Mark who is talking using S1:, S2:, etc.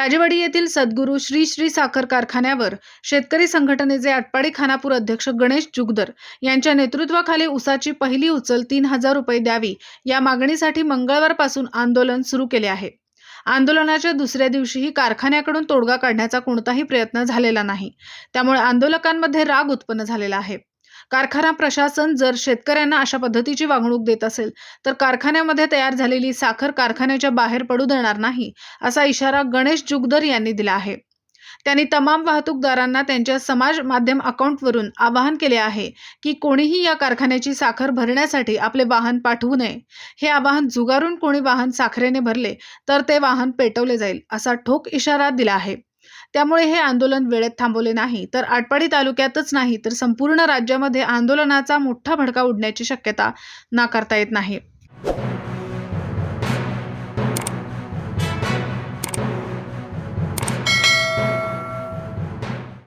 S1: राजेवाडी येथील सद्गुरू श्री श्री साखर कारखान्यावर शेतकरी संघटनेचे आटपाडी खानापूर अध्यक्ष गणेश जुगदर यांच्या नेतृत्वाखाली उसाची पहिली उचल तीन हजार रुपये द्यावी या मागणीसाठी मंगळवारपासून आंदोलन सुरू केले आहे. आंदोलनाच्या दुसऱ्या दिवशीही कारखान्याकडून तोडगा काढण्याचा कोणताही प्रयत्न झालेला नाही. त्यामुळे आंदोलकांमध्ये राग उत्पन्न झालेला आहे. कारखाना प्रशासन जर शेतकऱ्यांना अशा पद्धतीची वागणूक देत असेल तर कारखान्यामध्ये तयार झालेली साखर कारखान्याच्या बाहेर पडू देणार नाही असा इशारा गणेश जुगदर यांनी दिला आहे. त्यांनी तमाम वाहतूकदारांना त्यांच्या समाज माध्यम अकाउंटवरून आवाहन केले आहे की कोणीही या कारखान्याची साखर भरण्यासाठी आपले वाहन पाठवू नये. हे आवाहन जुगारून कोणी वाहन साखरेने भरले तर ते वाहन पेटवले जाईल असा ठोक इशारा दिला आहे. त्यामुळे हे आंदोलन वेळेत थांबवले नाही. तर आटपाडी तालुक्यातच नाही तर संपूर्ण राज्यामध्ये आंदोलनाचा मोठा भडका उडण्याची शक्यता नाकारता येत नाही.